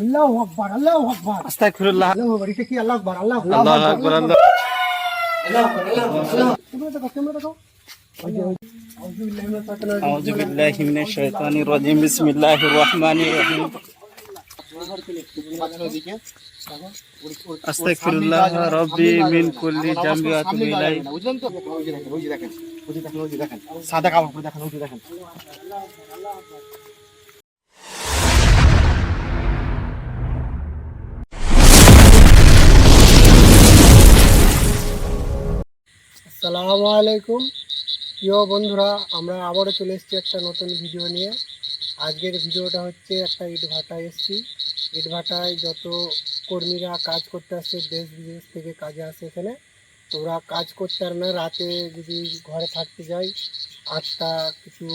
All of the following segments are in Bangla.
আল্লাহু আকবার আল্লাহু আকবার। আস্তাগফিরুল্লাহ। আল্লাহু আকবার এটা কি আল্লাহ আকবার আল্লাহ আল্লাহু আকবার আল্লাহ তোমরা দেখো তোমরা দেখো আউযু বিল্লাহি মিনাশ শাইতানির রাজিম। আউযু বিল্লাহি মিনাশ শাইতানির রাজিম বিসমিল্লাহির রহমানির রহিম। আস্তাগফিরুল্লাহ রাব্বি মিন কুল্লি জামবি ওয়া আতুবু ইলাইহি বুঝলেন তো ওই দেখেন ওই দেখেন ওই যে দেখেন ওই যে দেখেন। সাদা কাপড় দেখেন ওই দেখেন। আসসালামু আলাইকুম। প্রিয় বন্ধুরা, আমরা আবারও চলে এসেছি একটা নতুন ভিডিও নিয়ে। আজকের ভিডিওটা হচ্ছে একটা ইট ভাটায় এসেছি। ইট ভাটায় যত কর্মীরা কাজ করতে আসছে দেশ বিদেশ থেকে কাজে আসে এখানে, তো ওরা কাজ করতে আর না, রাতে যদি ঘরে থাকতে যায়, আটটা কিছু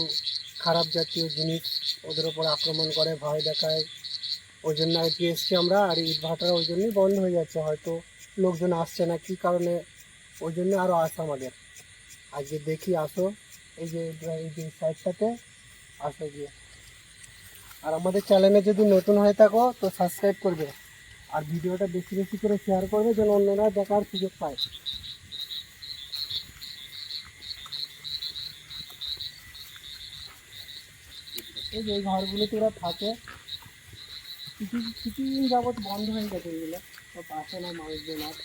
খারাপ জাতীয় জিনিস ওদের ওপর আক্রমণ করে, ভয় দেখায়। ওই জন্য আর কি এসছি আমরা, আর ইট ভাটাটা ওই জন্যই বন্ধ হয়ে যাচ্ছে, হয়তো লোকজন আসছে না, কী কারণে ওই জন্য আরও আসা আমাদের। আজকে দেখি, আসো। এই যে এই যে সাইডটাতে আসো গিয়ে। আর আমাদের চ্যানেলে যদি নতুন হয়ে থাকো, তো সাবস্ক্রাইব করবে। আর ভিডিওটা বেশি বেশি করে শেয়ার করবে, যেন অন্যরা দেখার সুযোগ পায়। এই যে ঘরগুলোতে ওরা থাকে। কিছু কিছুদিন যাবৎ বন্ধ হয়ে গেছে এগুলো। তো আসে না মানুষজন আর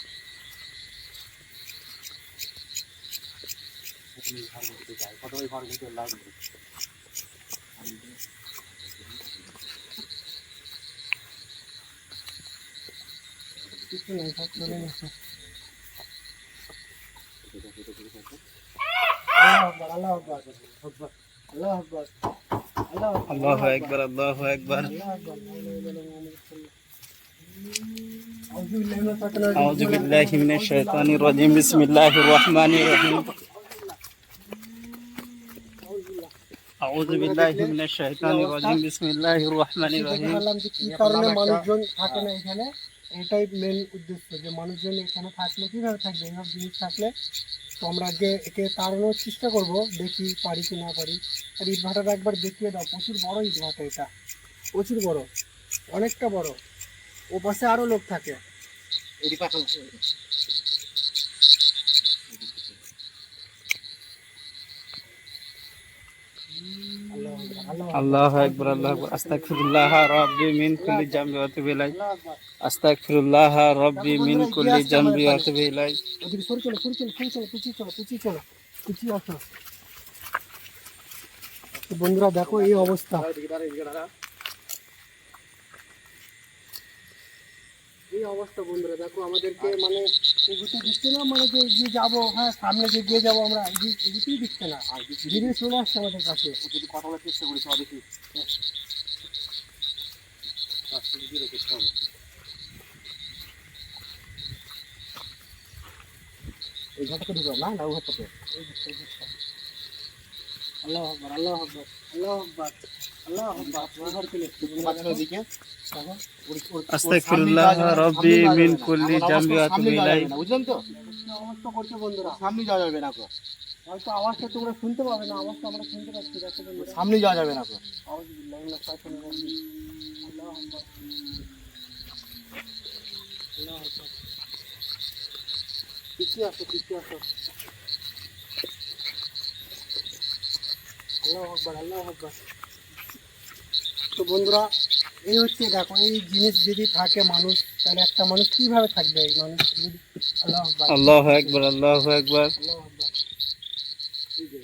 কিছু নেই সব চলে গেছে আল্লাহ আকবার আল্লাহ আকবার আল্লাহ আকবার আল্লাহ আল্লাহু আকবার আকবার আল্লাহু আকবার আল্লাহ আকবার আউযু বিল্লাহি মিনাশ শাইতানির রাজিম। আউযু বিল্লাহি মিনাশ শাইতানির রাজিম বিসমিল্লাহির রহমানির রহিম। কি কারণে মানুষজন থাকে না এখানে? এটাই মেন উদ্দেশ্য যে মানুষজন এখানে থাকলে কীভাবে থাকবে? এইসব জিনিস থাকলে তো আমরা আগে একে তাড়ানোর চেষ্টা করব দেখি পারি কি না পারি। আর ইট ভাটাটা একবার দেখিয়ে দাও প্রচুর বড় ইট ভাটা এটা। প্রচুর বড় অনেকটা বড়। ও পাশে আরও লোক থাকে এটি পাঠান আল্লাহ একবার আল্লাহ আস্তাগফিরুল্লাহ রাব্বি মিন কুল্লি জামবি ওয়া। আস্তাগফিরুল্লাহ রাব্বি মিন কুল্লি জামবি ওয়া বন্ধুরা, দেখো এই অবস্থা। এই অবস্থা বন্ধুরা দেখো আমাদেরকে মানে এগুতে দিচ্ছে না? মানে যে এগিয়ে যাব হ্যাঁ সামনে যে এগিয়ে যাব আমরা এগুতেই দিচ্ছে না। ধীরে চলে আসছে আমাদের কাছে। যদি কথা বলার চেষ্টা করি সবাই দেখি এই ঘরটাকে ঢুকো না না ওই ঘরটাতে। আল্লাহ আকবার আল্লাহ আকবার আল্লাহ আকবার আল্লাহ আকবার। ওই ঘর চলে এসছে। পাঠান ওদিকে দেখো, আস্তাগফিরুল্লাহ রাব্বি মিন কুল্লি জামবি ওয়া আতুবু ইলাইহি বুঝলেন তো কি অবস্থা করছে বন্ধুরা সামনে যাওয়া যাবে না গো। হয়তো আওয়াজটা তোমরা শুনতে পাবে না আওয়াজটা আমরা শুনতে পাচ্ছি দেখো বন্ধুরা সামনে যাওয়া যাবে না গো। আউযু বিল্লাহি মিনাশ শাইতানির রাজিম আল্লাহু আকবার আল্লাহু আকবার পিছিয়ে আসো পিছিয়ে আসো আল্লাহু আকবার আল্লাহু আকবার তো বন্ধুরা এই হচ্ছে দেখো এই জিনিস যদি থাকে মানুষ তাহলে একটা মানুষ কীভাবে থাকবে? এই মানুষ যদি আল্লাহ আকবার। আল্লাহু আকবার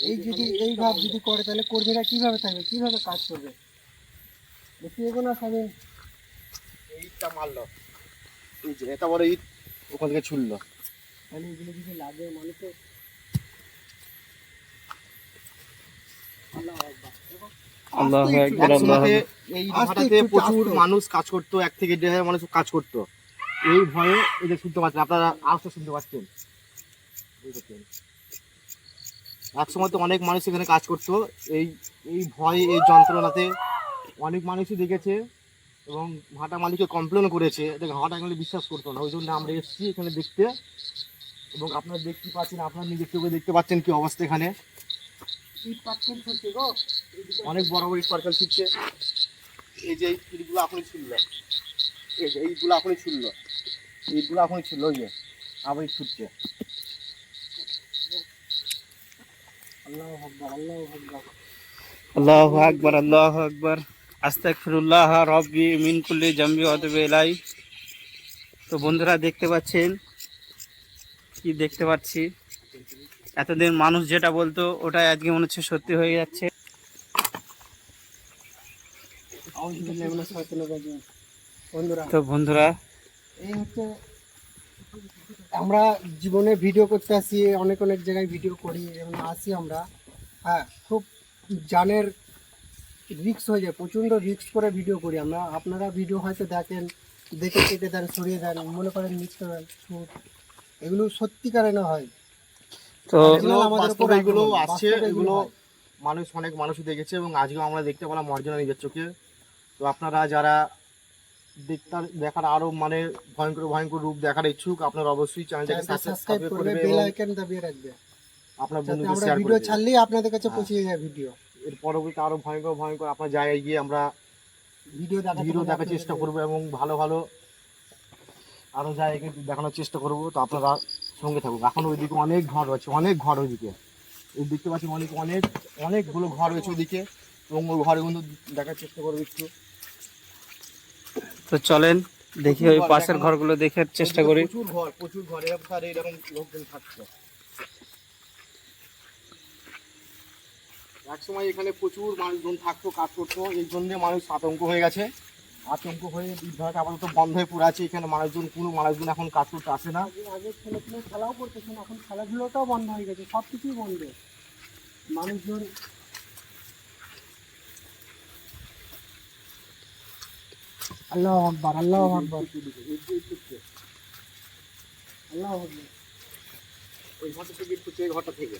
এই যদি এই ভাব যদি করে তাহলে কর্মীরা কীভাবে থাকবে? কীভাবে কাজ করবে? বেশি এগো না ইটটা মারলো। এই যে এত বড় ইট ওখান থেকে ছুড়লো। তাহলে এগুলো যদি লাগে মানুষের। আল্লাহ আল্লাহু আল্লাহু এই ভাটাতে প্রচুর মানুষ কাজ করতো এক থেকে দেড় হাজার মানুষ কাজ করতো। এই ভয়ে যে শুনতে পাচ্ছেন আপনারা আওয়াজটা শুনতে পাচ্ছেন। এক সময় তো অনেক মানুষ এখানে কাজ করতো। এই এই ভয়ে এই যন্ত্রণাতে অনেক মানুষই দেখেছে এবং ভাটা মালিককে কমপ্লেন করেছে। দেখেন ভাটা এখানে বিশ্বাস করতো না ওই জন্য আমরা এসেছি এখানে দেখতে। এবং আপনারা দেখতে পাচ্ছেন আপনারা নিজের চোখে দেখতে পাচ্ছেন কি অবস্থা এখানে। ইট অনেক বড় বড় সরকার শিখছে এই যে ইটগুলো এখনই ছিল এই যে এইগুলো এখনই ছুটলো এইগুলো এখনই ছিল ওই যে এই ছুটছে আল্লাহ আকবার আল্লাহ আকবার। আস্তাগফিরুল্লাহ রব্বি মিন কুল্লি জামবি ওয়া আতুবু তো বন্ধুরা, দেখতে পাচ্ছেন? কি দেখতে পাচ্ছি? এতদিন মানুষ যেটা বলতো, ওটাই আজকে মনে হচ্ছে সত্যি হয়ে যাচ্ছে আউযুবিল্লাহি মিনাশ শাইতানির রাজিম। বন্ধুরা তো বন্ধুরা এই হচ্ছে আমরা জীবনে ভিডিও করতে আসি অনেক অনেক জায়গায় ভিডিও করি এবং আসি আমরা। হ্যাঁ খুব জানের রিক্স হয়ে যায় প্রচণ্ড রিক্স করে ভিডিও করি আমরা। আপনারা ভিডিও হয়তো দেখেন দেখে কেটে দেন সরিয়ে দেন মনে করেন মিথ্যে শুট এগুলো সত্যিকারে না হয়। তো এগুলো আমাদের উপর এগুলো আক্রমণ, আসছে এগুলো মানুষ অনেক মানুষই দেখেছে এবং আজকেও আমরা দেখতে পেলাম অর্জনা নিজের চোখে। আপনারা যারা দেখতে দেখার আরও মানে ভয়ঙ্কর ভয়ঙ্কর রূপ দেখার ইচ্ছুক আপনারা অবশ্যই চ্যানেলটাকে সাবস্ক্রাইব করবে বেল আইকন দাবিয়ে রাখবে। আপনার বন্ধুদের শেয়ার ভিডিও ছাড়লেই আপনাদের কাছে হ্যাঁ। পৌঁছে যায় ভিডিও এর পরবর্তী আরও ভয়ঙ্কর ভয়ঙ্কর আপনার জায়গায় গিয়ে আমরা ভিডিও ভিডিও দেখার চেষ্টা করব এবং ভালো ভালো আরও জায়গায় দেখানোর চেষ্টা করব। তো আপনারা সঙ্গে থাকুন এখন ওইদিকে অনেক ঘর রয়েছে অনেক ঘর ওইদিকে। এই দেখতে পাচ্ছি অনেক অনেক অনেকগুলো ঘর রয়েছে ওইদিকে। এবং ওই ঘরগুলো দেখার চেষ্টা করব একটু। তো চলেন দেখি ওই পাশের ঘরগুলো দেখার চেষ্টা করি। প্রচুর ঘর প্রচুর ঘর এরকম এরকম লোকজন থাকছে একসময় এখানে প্রচুর মানুষজন থাকতো কাজ করতো এই জন্য মানুষ আতঙ্ক হয়ে গেছে। আতঙ্ক হয়ে বিদ্যালয়টা আপাতত বন্ধ হয়ে পড়ে আছে এখানে মানুষজন কোনো মানুষজন এখন কাজ করতে আসে না। আগে আগে ছেলে ছেলে খেলাও করতেছেন এখন খেলাধুলোটাও বন্ধ হয়ে গেছে সব কিছুই বন্ধ। মানুষজন আল্লাহ আকবার আল্লাহ আকবার। আল্লাহ আকবার। ওই ঘরটা থেকে একটু এই ঘরটা থেকে।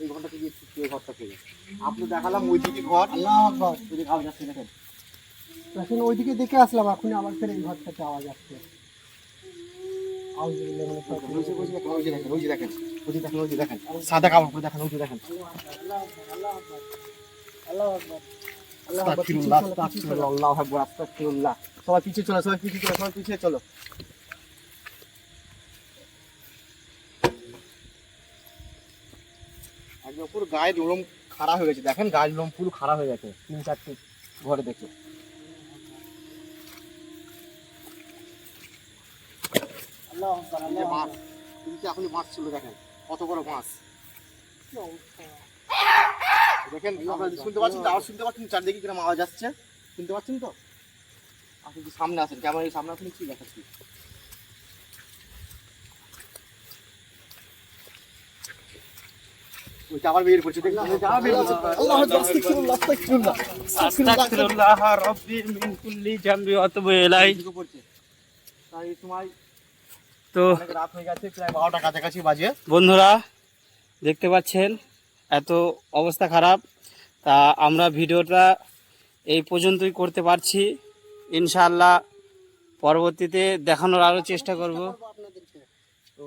এই ঘরটা থেকে একটু এই ঘরটা থেকে। আপনি দেখালাম ওই দিকে ঘর। আল্লাহ আকবার। ওই আওয়াজ আসছে দেখেন। এখন ওইদিকে দেখে আসলাম এখন আবার ফের এই ঘর থেকে আওয়াজ আসছে। ওই ওই দেখেন, ওই ওই ওই সাদা কাপড় দেখেন ওই দেখেন। আল্লাহ আল্লাহ সবাই চলো, সবাই পিছিয়ে সবাই চলো। একদম গায়ের হয়ে গেছে। দেখেন গায়ের লোম পুরো খাড়া হয়ে গেছে, তিন চারটে ঘরে দেখে। মাছ মাছ ছিল, দেখেন। কত বড় মাছ। দেখেন শুনতে পাচ্ছেন তো? আওয়াজ শুনতে পাচ্ছেন চারদিকে কীরকম আওয়াজ আসছে। শুনতে পাচ্ছেন তো? আপনি একটু সামনে আসেন ক্যামেরার সামনে আসেন কি দেখাচ্ছি ওইটা আবার বের করছে দেখুন। ওইটা আবার বের করছে আল্লাহ আকবার, আস্তাগফিরুল্লাহ, আস্তাগফিরুল্লাহ, আস্তাগফিরুল্লাহ। আস্তাগফিরুল্লাহ মিন কুল্লি জামবি ওয়া আতুবু ইলাই তাই সময় তো রাত হয়ে গেছে প্রায় বারোটা কাছাকাছি বাজে। বন্ধুরা দেখতে পাচ্ছেন? এত অবস্থা খারাপ তা আমরা ভিডিওটা এই পর্যন্তই করতে পারছি। ইনশাআল্লাহ পরবর্তীতে দেখানোর আরও চেষ্টা করব। তো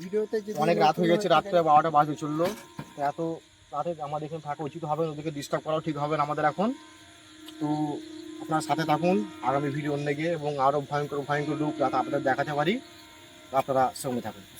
ভিডিওতে অনেক রাত হয়ে গেছে রাত প্রায় বারোটা বাজে চলল। তো এত রাতে আমাদের এখানে থাকা উচিত হবে না, ওদেরকে ডিস্টার্ব করাও ঠিক হবে না আমাদের এখন। তো আপনার সাথে থাকুন আগামী ভিডিও অন্য গিয়ে এবং আরও ভয়ঙ্কর ভয়ঙ্কর রূপ যাতে আপনাদের দেখাতে পারি। আপনারা সঙ্গে থাকুন।